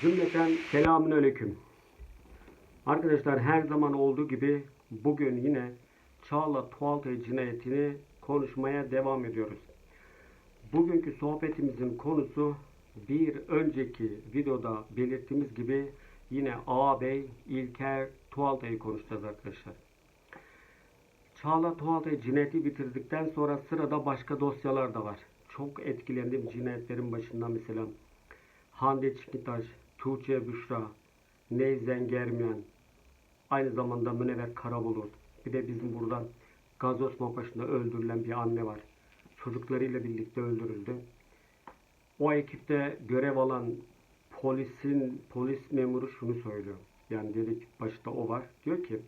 Cümleten selamün aleyküm. Arkadaşlar her zaman olduğu gibi bugün yine Çağla Tuvaltay cinayetini konuşmaya devam ediyoruz. Bugünkü sohbetimizin konusu bir önceki videoda belirttiğimiz gibi yine ağabey İlker Tuvaltay'ı konuşacağız arkadaşlar. Çağla Tuvaltay cinayeti bitirdikten sonra sırada başka dosyalar da var. Çok etkilendim cinayetlerin başında mesela Hande Çikitaş, Tuğçe Büşra, Neyzen Germiyan, aynı zamanda Münevver Karabulut, bir de bizim buradan Gazoz Mapaşı'nda öldürülen bir anne var. Çocuklarıyla birlikte öldürüldü. O ekipte görev alan polisin polis memuru şunu söylüyor. Yani dedik başta o var. Diyor ki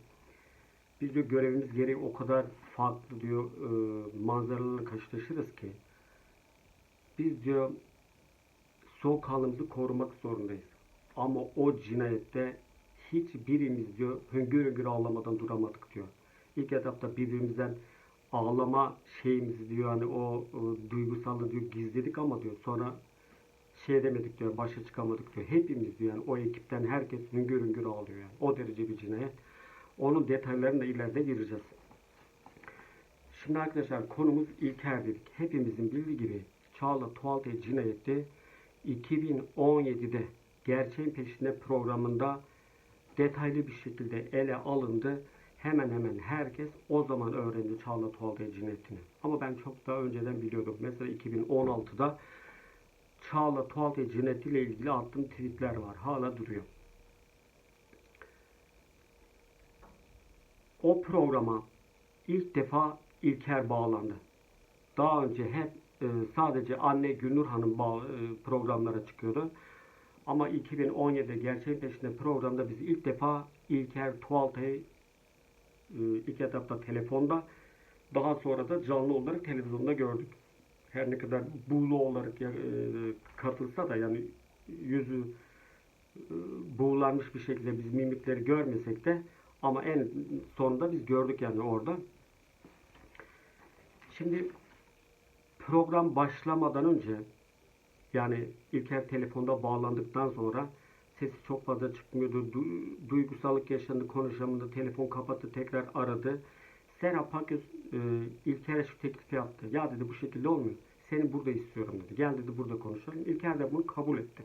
biz diyor görevimiz gereği o kadar farklı diyor e, manzaralarla karşılaşırız ki biz diyor soğukkanlımızı korumak zorundayız. Ama o cinayette hiçbirimiz diyor hüngür hüngür ağlamadan duramadık diyor. İlk etapta birbirimizden ağlama şeyimizi diyor hani o, o duygusallığı diyor gizledik ama diyor sonra şey demedik diyor başa çıkamadık diyor. Hepimiz diyor yani o ekipten herkes hüngür hüngür ağlıyor yani. O derece bir cinayet. Onun detaylarına ileride gireceğiz. Şimdi arkadaşlar konumuz İlker dedik. Hepimizin bildiği gibi Çağla Tuvaltay cinayeti 2017'de Gerçeğin Peşinde programında detaylı bir şekilde ele alındı. Hemen hemen herkes o zaman öğrendi Çağla Tuvaltay cinayetini. Ama ben çok daha önceden biliyordum. Mesela 2016'da Çağla Tuvaltay cinayetiyle ilgili attığım tweetler var. Hala duruyor. O programa ilk defa İlker bağlandı. Daha önce hep e, sadece anne Gülnur Hanım e, programlara çıkıyordu. Ama 2017'de Gerçeğin Peşinde programda biz ilk defa İlker Tuvaltay'ı e, ilk etapta telefonda daha sonra da canlı olarak televizyonda gördük. Her ne kadar buğulu olarak e, katılsa da yani yüzü e, buğulanmış bir şekilde biz mimikleri görmesek de ama en sonunda biz gördük yani orada. Şimdi program başlamadan önce yani İlker telefonda bağlandıktan sonra sesi çok fazla çıkmıyordu. Du- duygusallık yaşandı konuşamında telefon kapattı tekrar aradı. Serap Paköz e, İlker'e şu teklifi yaptı. Ya dedi bu şekilde olmuyor. Seni burada istiyorum dedi. Gel dedi burada konuşalım. İlker de bunu kabul etti.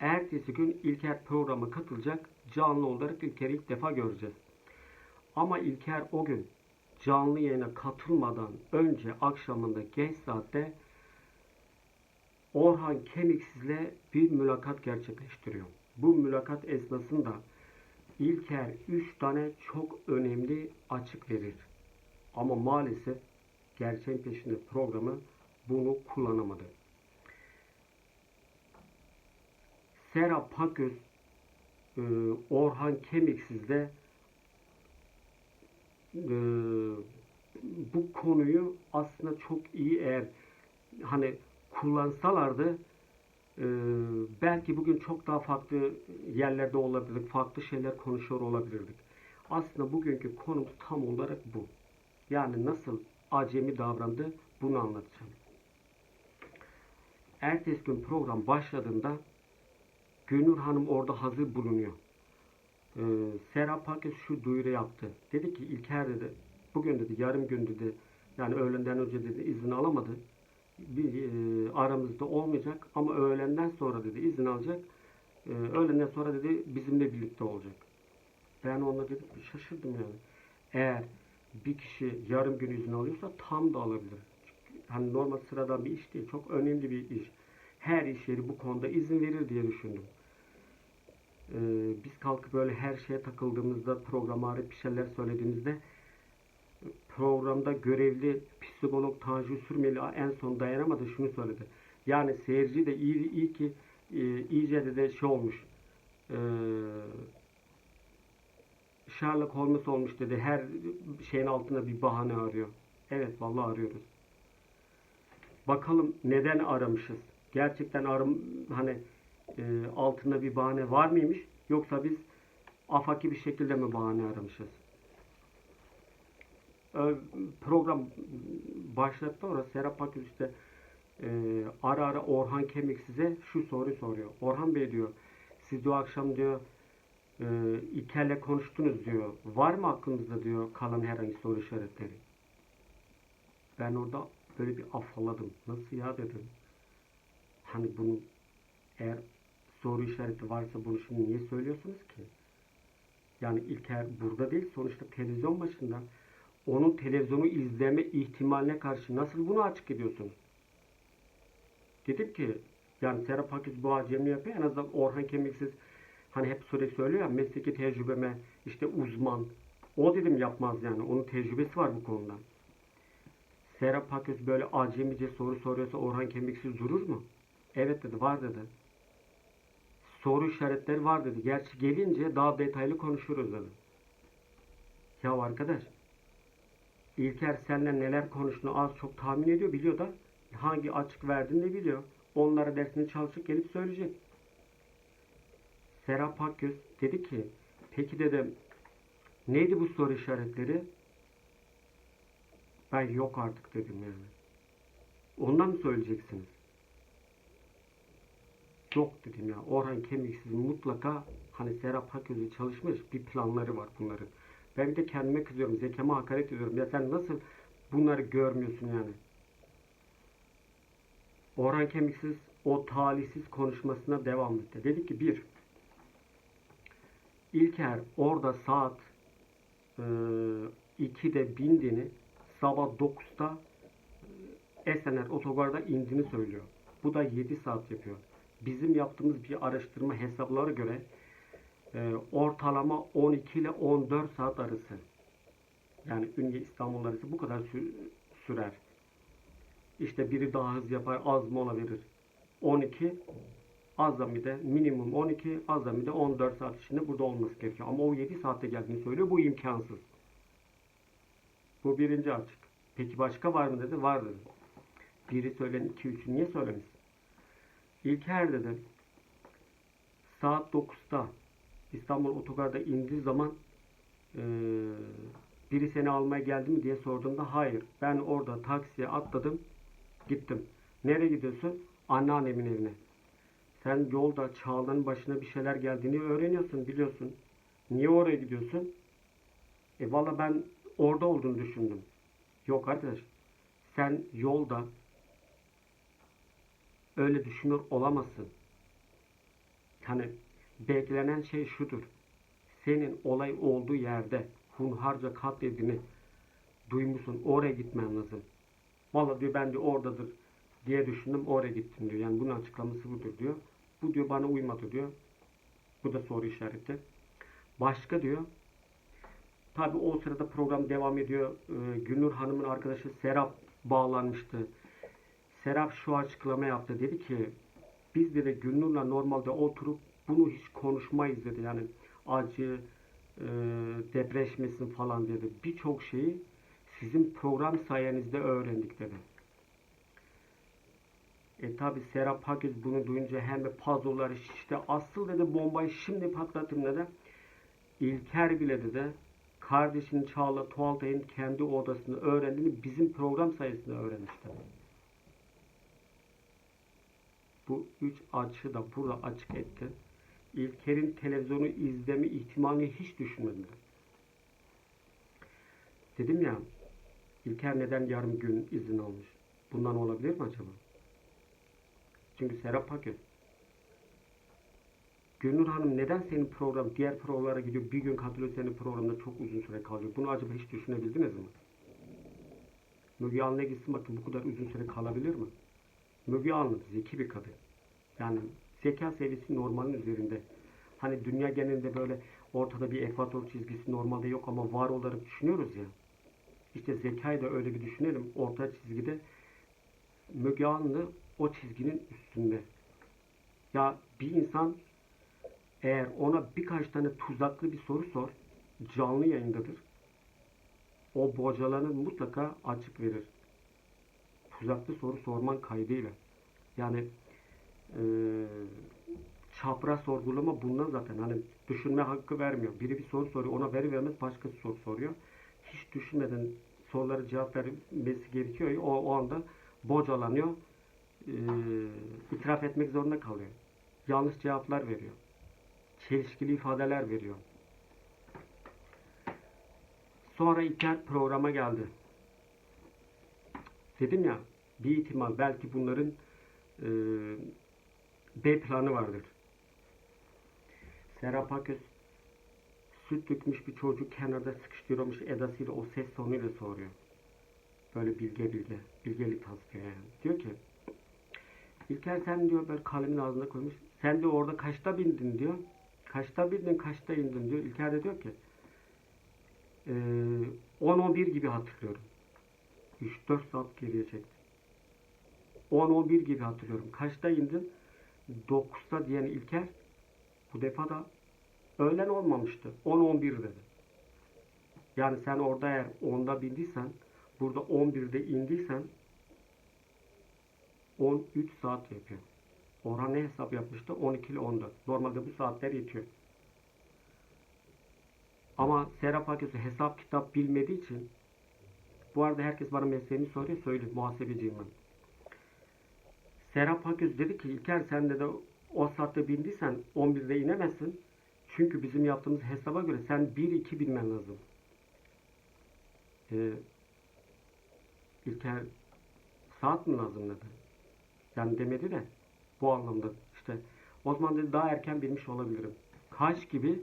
Ertesi gün İlker programa katılacak. Canlı olarak İlker'i ilk defa göreceğiz. Ama İlker o gün canlı yayına katılmadan önce akşamında geç saatte Orhan Kemiksiz'le bir mülakat gerçekleştiriyor. Bu mülakat esnasında İlker 3 tane çok önemli açık verir. Ama maalesef gerçeğin peşinde programı bunu kullanamadı. Serap Pakgöz e, Orhan Kemiksiz'le e, bu konuyu aslında çok iyi eğer hani kullansalardı e, belki bugün çok daha farklı yerlerde olabilirdik, farklı şeyler konuşuyor olabilirdik. Aslında bugünkü konumuz tam olarak bu. Yani nasıl acemi davrandı bunu anlatacağım. Ertesi gün program başladığında Gülnur Hanım orada hazır bulunuyor. Ee, Serap Paket şu duyuru yaptı. Dedi ki İlker dedi bugün dedi yarım gün dedi yani öğlenden önce dedi izin alamadı. Bir e, aramızda olmayacak ama öğlenden sonra dedi izin alacak. E, öğlenden sonra dedi bizimle birlikte olacak. Ben ona dedim şaşırdım yani. Eğer bir kişi yarım gün izin alıyorsa tam da alabilir. Çünkü hani normal sıradan bir iş değil. Çok önemli bir iş. Her iş yeri bu konuda izin verir diye düşündüm. Ee, biz kalkıp böyle her şeye takıldığımızda programa arayıp bir şeyler söylediğimizde programda görevli psikolog Tanju Sürmeli en son dayanamadı şunu söyledi. Yani seyirci de iyi, iyi ki e, iyice de, şey olmuş. E, Sherlock Holmes olmuş dedi. Her şeyin altında bir bahane arıyor. Evet vallahi arıyoruz. Bakalım neden aramışız? Gerçekten arım hani e, altında bir bahane var mıymış? Yoksa biz afaki bir şekilde mi bahane aramışız? E, program başlattı orada Serap Akgül işte Ee, ara ara Orhan Kemik size şu soruyu soruyor. Orhan Bey diyor siz o akşam diyor e, İlker'le konuştunuz diyor. Var mı aklınızda diyor kalan herhangi soru işaretleri? Ben orada böyle bir afalladım. Nasıl ya dedim. Hani bunu eğer soru işareti varsa bunu şimdi niye söylüyorsunuz ki? Yani İlker burada değil sonuçta televizyon başında. Onun televizyonu izleme ihtimaline karşı nasıl bunu açık ediyorsunuz? Dedim ki yani Serap Aküz bu acemi yapıyor. En azından Orhan Kemiksiz hani hep sürekli söylüyor ya mesleki tecrübeme işte uzman. O dedim yapmaz yani. Onun tecrübesi var bu konuda. Serap Aküz böyle acemice soru soruyorsa Orhan Kemiksiz durur mu? Evet dedi var dedi. Soru işaretleri var dedi. Gerçi gelince daha detaylı konuşuruz dedi. Ya arkadaş İlker seninle neler konuştuğunu az çok tahmin ediyor. Biliyor da hangi açık verdiğini de biliyor. Onlara dersini çalışıp gelip söyleyecek. Serap Akgöz dedi ki peki dedim neydi bu soru işaretleri? Ben yok artık dedim yani. Ondan mı söyleyeceksiniz? Yok dedim ya. Orhan Kemiksiz mutlaka hani Serap Akgöz'ü çalışmış bir planları var bunların. Ben bir de kendime kızıyorum. Zekama hakaret ediyorum. Ya sen nasıl bunları görmüyorsun yani? Orhan Kemiksiz o talihsiz konuşmasına devam etti. Dedi ki bir, İlker orada saat e, 2'de bindiğini sabah 9'da e, Esener otogarda indiğini söylüyor. Bu da 7 saat yapıyor. Bizim yaptığımız bir araştırma hesaplara göre e, ortalama 12 ile 14 saat arası. Yani Ünye İstanbul arası bu kadar sü- sürer. İşte biri daha hızlı yapar, az mola verir. 12 azami de minimum 12, azami de 14 saat içinde burada olması gerekiyor. Ama o 7 saatte geldiğini söylüyor. Bu imkansız. Bu birinci açık. Peki başka var mı dedi? Var dedi. Biri söylen, iki, üçü niye söylemiş? İlker dedi. Saat 9'da İstanbul Otogar'da indiği zaman eee, biri seni almaya geldi mi diye sorduğumda hayır. Ben orada taksiye atladım. Gittim. Nereye gidiyorsun? Anneannemin evine. Sen yolda Çağla'nın başına bir şeyler geldiğini öğreniyorsun, biliyorsun. Niye oraya gidiyorsun? E valla ben orada olduğunu düşündüm. Yok arkadaş. Sen yolda öyle düşünür olamazsın. Hani beklenen şey şudur. Senin olay olduğu yerde hunharca katledini duymuşsun. Oraya gitmen lazım. Valla diyor ben de oradadır diye düşündüm oraya gittim diyor. Yani bunun açıklaması budur diyor. Bu diyor bana uymadı diyor. Bu da soru işareti. Başka diyor. Tabi o sırada program devam ediyor. Ee, Gülnur Hanım'ın arkadaşı Serap bağlanmıştı. Serap şu açıklama yaptı. Dedi ki biz dedi Gülnur'la normalde oturup bunu hiç konuşmayız dedi. Yani acı, e, depreşmesin falan dedi. Birçok şeyi sizin program sayenizde öğrendik dedi. E tabi Serap Pakiz bunu duyunca hem de pazoları şişti. Asıl dedi bombayı şimdi patlatın dedi. İlker bile dedi kardeşinin Çağla Tuğaltay'ın kendi odasını öğrendiğini bizim program sayesinde öğrenmiş dedi. Bu üç açı da burada açık etti. İlker'in televizyonu izleme ihtimalini hiç düşünmedim. Dedim ya İlker neden yarım gün izin almış? Bundan olabilir mi acaba? Çünkü Serap Paket. Gülnur Hanım neden senin program diğer programlara gidiyor bir gün katılıyor senin programda çok uzun süre kalıyor. Bunu acaba hiç düşünebildiniz mi? Müge Anlı'ya gitsin bakın bu kadar uzun süre kalabilir mi? Müge Anlı zeki bir kadın. Yani zeka seviyesi normalin üzerinde. Hani dünya genelinde böyle ortada bir ekvator çizgisi normalde yok ama var olarak düşünüyoruz ya. İşte zekayı da öyle bir düşünelim. Orta çizgide Müge Anlı o çizginin üstünde. Ya bir insan eğer ona birkaç tane tuzaklı bir soru sor, canlı yayındadır. O bocalarını mutlaka açık verir. Tuzaklı soru sorman kaydıyla. Yani eee çapraz sorgulama bundan zaten. Hani düşünme hakkı vermiyor. Biri bir soru soruyor, ona veri vermez başkası soru soruyor. Hiç düşünmeden soruları cevap vermesi gerekiyor. O, o anda bocalanıyor. e, itiraf etmek zorunda kalıyor. Yanlış cevaplar veriyor. Çelişkili ifadeler veriyor. Sonra İlker programa geldi. Dedim ya bir ihtimal belki bunların e, B planı vardır. Serap Aköz süt dökmüş bir çocuk kenarda sıkıştırıyormuş edasıyla o ses tonuyla soruyor. Böyle bilge bilge, bilgelik taslıyor yani. Diyor ki İlker sen diyor böyle kalemin ağzına koymuş. Sen de orada kaçta bindin diyor. Kaçta bindin, kaçta indin diyor. İlker de diyor ki eee 10-11 gibi hatırlıyorum. 3-4 saat geriye çekti. 10-11 gibi hatırlıyorum. Kaçta indin? 9'da diyen İlker bu defa da öğlen olmamıştı. 10-11 dedi. Yani sen orada eğer 10'da bindiysen burada 11'de indiysen 13 saat yapıyor. Orhan ne hesap yapmıştı? 12 ile 14. Normalde bu saatler yetiyor. Ama Serap Aküsü hesap kitap bilmediği için bu arada herkes bana mesleğini soruyor. Söyleyeyim muhasebeciyim ben. Serap Aküz dedi ki İlker sen de o saatte bindiysen 11'de inemezsin. Çünkü bizim yaptığımız hesaba göre sen 1-2 bilmen lazım. Ee, İlker saat mi lazım dedi. Yani demedi de bu anlamda işte o zaman dedi daha erken bilmiş olabilirim. Kaç gibi?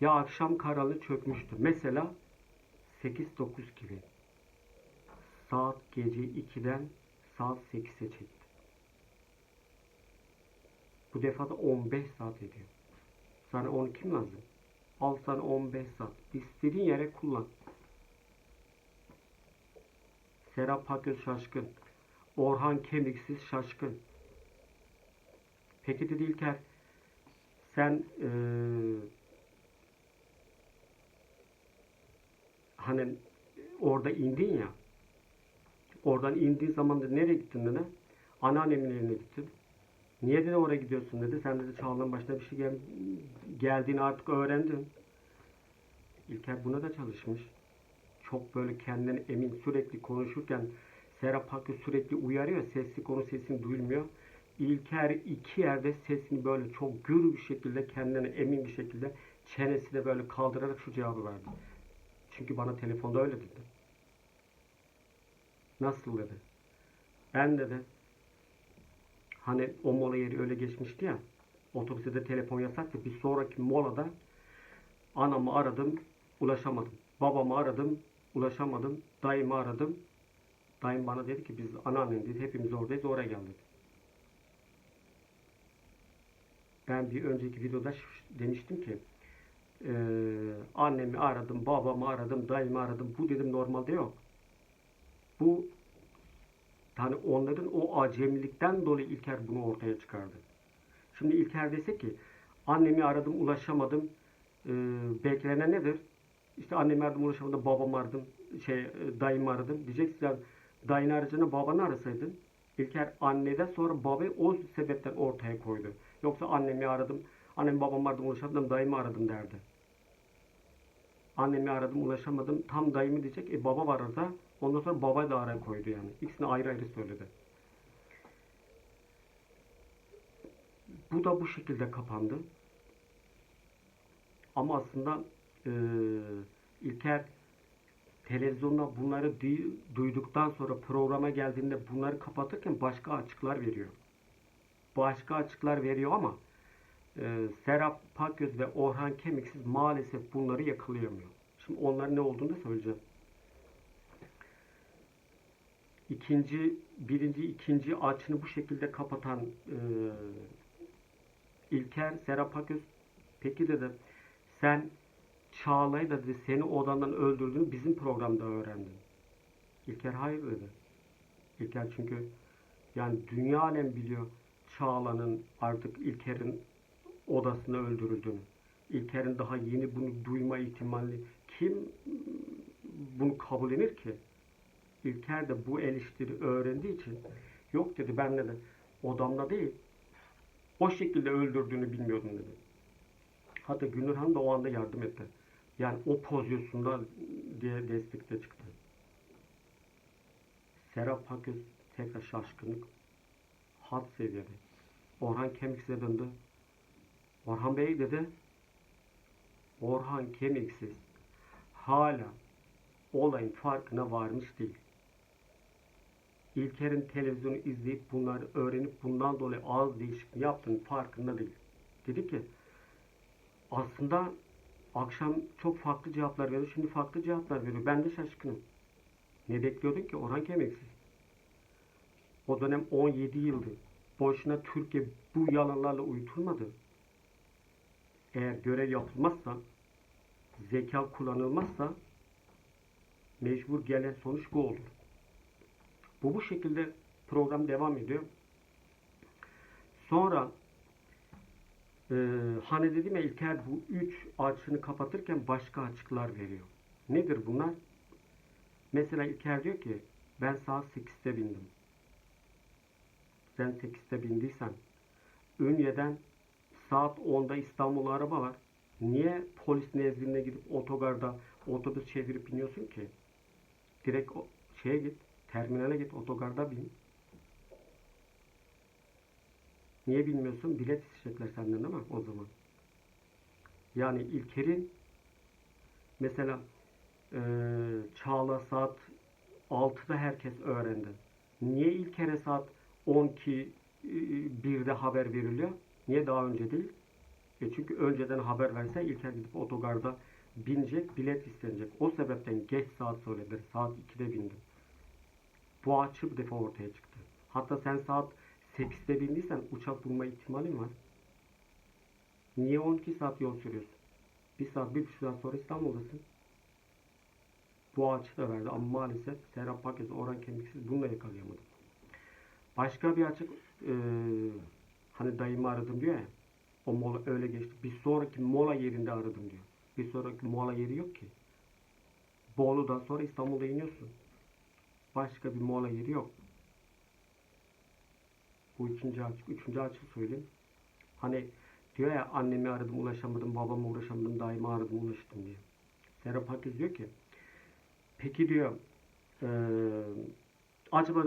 Ya akşam karanlığı çökmüştü. Mesela 8-9 gibi. Saat gece 2'den saat 8'e çekti. Bu defa da 15 saat ediyor. Sana 12 mi lazım? Al sana 15 saat. İstediğin yere kullan. Serap Akgöz şaşkın. Orhan Kemiksiz şaşkın. Peki dedi İlker sen eee hani orada indin ya oradan indiğin zaman da nereye gittin dedi. Anneannemin evine gittim. Niye dedi oraya gidiyorsun dedi. Sen dedi Çağla'nın başına bir şey gel geldiğini artık öğrendin. İlker buna da çalışmış. Çok böyle kendinden emin sürekli konuşurken Serap Hakkı sürekli uyarıyor. Sesli konu sesini duyulmuyor. İlker iki yerde sesini böyle çok gür bir şekilde kendine emin bir şekilde çenesini böyle kaldırarak şu cevabı verdi. Çünkü bana telefonda öyle dedi. Nasıl dedi. Ben dedi hani o mola yeri öyle geçmişti ya otobüste de telefon yasaktı. Bir sonraki molada anamı aradım ulaşamadım. Babamı aradım ulaşamadım. Dayımı aradım. Dayım bana dedi ki biz anneannem dedi hepimiz oradayız oraya geldik. Ben bir önceki videoda demiştim ki eee, annemi aradım, babamı aradım, dayımı aradım. Bu dedim normalde yok. Bu hani onların o acemilikten dolayı İlker bunu ortaya çıkardı. Şimdi İlker dese ki annemi aradım ulaşamadım eee beklenen nedir? İşte annemi aradım ulaşamadım, babamı aradım, şey e, dayımı aradım. Diyeceksin dayını arayacağına babanı arasaydın. İlker anneden sonra babayı o sebepten ortaya koydu. Yoksa annemi aradım, annemi babamı aradım ulaşamadım, dayımı aradım derdi. Annemi aradım ulaşamadım, tam dayımı diyecek, e baba var orada. Ondan sonra babayı da araya koydu yani. İkisini ayrı ayrı söyledi. Bu da bu şekilde kapandı. Ama aslında eee İlker televizyonda bunları duy- duyduktan sonra programa geldiğinde bunları kapatırken başka açıklar veriyor. Başka açıklar veriyor ama e, Serap Pakgöz ve Orhan Kemiksiz maalesef bunları yakalayamıyor. Şimdi onların ne olduğunu da söyleyeceğim. İkinci, birinci, ikinci açını bu şekilde kapatan e, İlker, Serap Pakgöz peki dedi sen Çağla'yı da dedi seni odandan öldürdüğünü bizim programda öğrendim. İlker hayır dedi. İlker çünkü yani dünya alem biliyor Çağla'nın artık İlker'in odasında öldürüldüğünü. İlker'in daha yeni bunu duyma ihtimali kim bunu kabullenir ki? İlker de bu eleştiri öğrendiği için yok dedi ben dedi odamda değil o şekilde öldürdüğünü bilmiyordum dedi. Hatta Gülnur Hanım da o anda yardım etti. Yani o pozisyonda diye destekte çıktı. Serap Pakgöz tekrar şaşkınlık. had seviyede. Orhan Kemiksiz döndü. Orhan Bey dedi. Orhan Kemiksiz hala olayın farkına varmış değil. İlker'in televizyonu izleyip bunları öğrenip bundan dolayı ağız değişikliği yaptığının farkında değil. Dedi ki aslında akşam çok farklı cevaplar veriyor. Şimdi farklı cevaplar veriyor. Ben de şaşkınım. Ne bekliyordun ki Orhan Kemiksiz? O dönem 17 yıldı. Boşuna Türkiye bu yalanlarla uyutulmadı. Eğer görev yapılmazsa, zeka kullanılmazsa mecbur gelen sonuç bu olur. Bu bu şekilde program devam ediyor. Sonra e, hani dedim ya İlker bu üç açını kapatırken başka açıklar veriyor. Nedir bunlar? Mesela İlker diyor ki ben saat 8'te bindim. Sen 8'te bindiysen Ünye'den saat 10'da İstanbul'a araba var. Niye polis nezdinde gidip otogarda otobüs çevirip biniyorsun ki? Direkt o şeye git, terminale git, otogarda bin. Niye bilmiyorsun? Bilet isteyecekler senden mi o zaman? Yani İlker'in mesela eee Çağla saat 6'da herkes öğrendi. Niye İlker'e saat 12 eee, 1'de haber veriliyor? Niye daha önce değil? E çünkü önceden haber verse İlker gidip otogarda binecek, bilet istenecek. O sebepten geç saat söylediler. Saat 2'de bindim. Bu açı bir defa ortaya çıktı. Hatta sen saat 8'de bindiysen uçak bulma ihtimalin var. Niye 12 saat yol sürüyorsun? Bir saat, bir buçuk saat sonra İstanbul'dasın. Bu açı da verdi ama maalesef Serap Paket, Orhan Kemiksiz bunu da yakalayamadım. Başka bir açık hani dayımı aradım diyor ya o mola öyle geçti. Bir sonraki mola yerinde aradım diyor. Bir sonraki mola yeri yok ki. Bolu'dan sonra İstanbul'da iniyorsun. Başka bir mola yeri yok. Bu ikinci açık. Üçüncü açık söyleyeyim. Hani diyor ya annemi aradım ulaşamadım, babamı uğraşamadım, dayımı aradım ulaştım diye. Serap Akgüz diyor ki peki diyor eee, acaba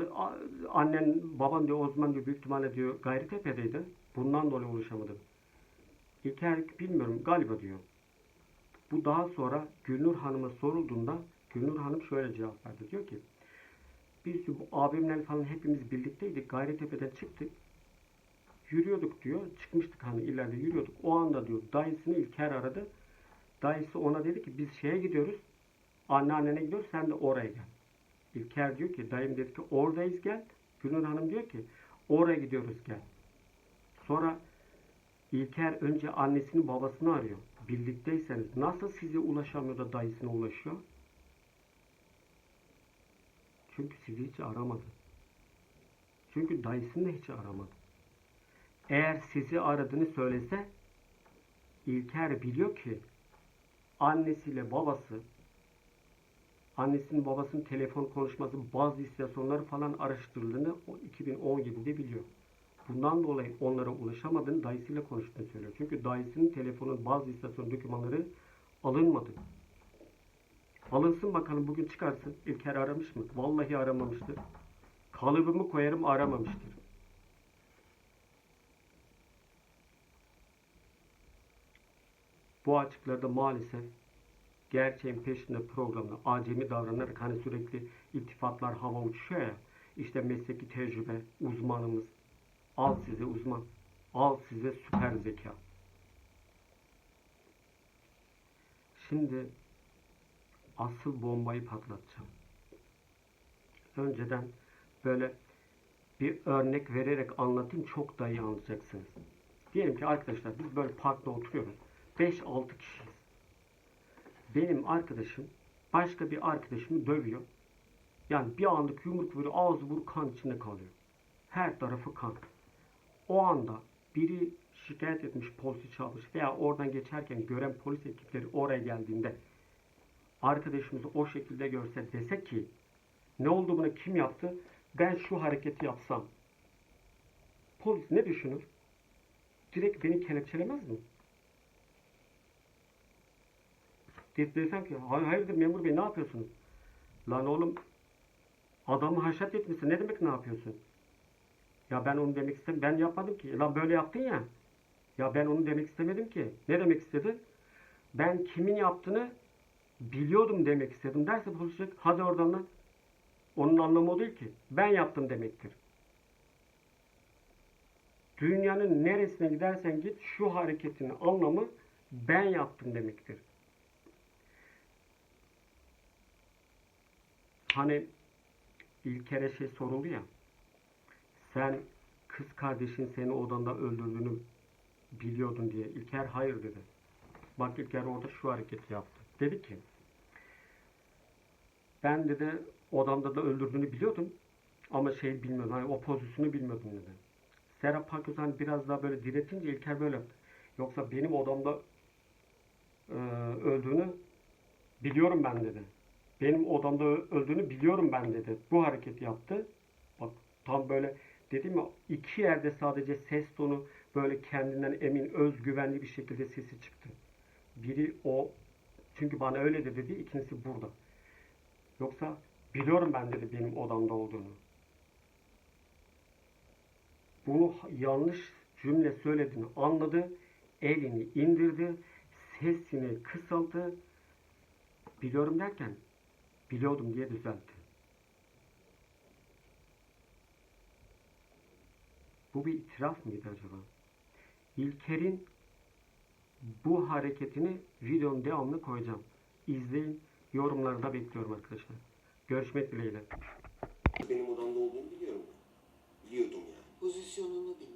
annen baban diyor o zaman diyor büyük ihtimalle diyor Gayrettepe'deydi. Bundan dolayı ulaşamadım. İlker bilmiyorum galiba diyor. Bu daha sonra Gülnur Hanım'a sorulduğunda Gülnur Hanım şöyle cevap verdi. Diyor ki biz bu abimler falan hepimiz birlikteydik. Gayrettepe'den çıktık. Yürüyorduk diyor. Çıkmıştık hani ileride yürüyorduk. O anda diyor dayısını İlker aradı. Dayısı ona dedi ki biz şeye gidiyoruz. Anneannene gidiyoruz sen de oraya gel. İlker diyor ki dayım dedi ki oradayız gel. Gülnur Hanım diyor ki oraya gidiyoruz gel. Sonra İlker önce annesini babasını arıyor. Birlikteyseniz nasıl size ulaşamıyor da dayısına ulaşıyor? Çünkü sizi hiç aramadı. Çünkü dayısını da hiç aramadı. Eğer sizi aradığını söylese İlker biliyor ki annesiyle babası annesinin babasının telefon konuşması bazı istasyonları falan araştırıldığını o 2017'de biliyor. Bundan dolayı onlara ulaşamadığını dayısıyla konuştuğunu söylüyor. Çünkü dayısının telefonun bazı istasyon dokümanları alınmadı. Alınsın bakalım bugün çıkarsın. İlker aramış mı? Vallahi aramamıştır. Kalıbımı koyarım aramamıştır. Bu açıklarda maalesef gerçeğin peşinde programda acemi davranarak hani sürekli iltifatlar hava uçuşuyor ya işte mesleki tecrübe, uzmanımız, al size uzman, al size süper zeka. Şimdi asıl bombayı patlatacağım. Önceden böyle bir örnek vererek anlatayım çok daha iyi anlayacaksınız. Diyelim ki arkadaşlar biz böyle parkta oturuyoruz. 5-6 kişiyiz. Benim arkadaşım başka bir arkadaşımı dövüyor. Yani bir anlık yumruk vuruyor, ağzı buruk kan içinde kalıyor. Her tarafı kan. O anda biri şikayet etmiş, polisi çağırmış veya oradan geçerken gören polis ekipleri oraya geldiğinde arkadaşımızı o şekilde görse dese ki ne oldu buna kim yaptı? Ben şu hareketi yapsam. Polis ne düşünür? Direkt beni kelepçelemez mi? Des- Desem ki "Hay- hayırdır memur bey ne yapıyorsunuz? Lan oğlum adamı haşat etmişsin ne demek ne yapıyorsun? Ya ben onu demek istedim. Ben yapmadım ki. Lan böyle yaptın ya. Ya ben onu demek istemedim ki. Ne demek istedin? Ben kimin yaptığını biliyordum demek istedim derse bulacak. Hadi oradan lan. Onun anlamı o değil ki. Ben yaptım demektir. Dünyanın neresine gidersen git şu hareketinin anlamı ben yaptım demektir. Hani ilk kere şey soruldu ya. Sen kız kardeşin seni odanda öldürdüğünü biliyordun diye. İlker hayır dedi. Bak İlker orada şu hareketi yaptı. Dedi ki ben dedi odamda da öldürdüğünü biliyordum ama şey bilmiyordum. Hani o pozisyonu bilmiyordum dedi. Serap Paközan biraz daha böyle diretince İlker böyle. Yoksa benim odamda e, öldüğünü biliyorum ben dedi. Benim odamda öldüğünü biliyorum ben dedi. Bu hareketi yaptı. Bak tam böyle dedim ya iki yerde sadece ses tonu böyle kendinden emin, özgüvenli bir şekilde sesi çıktı. Biri o çünkü bana öyle de dedi. ikincisi burada. Yoksa biliyorum ben dedi benim odamda olduğunu. Bunu yanlış cümle söylediğini anladı. Elini indirdi. Sesini kısalttı. Biliyorum derken biliyordum diye düzeltti. Bu bir itiraf mıydı acaba? İlker'in bu hareketini videonun devamını koyacağım. İzleyin. Yorumları da bekliyorum arkadaşlar. Görüşmek dileğiyle. Benim odamda olduğunu biliyorum. Biliyordum yani. Pozisyonunu bilmiyorum.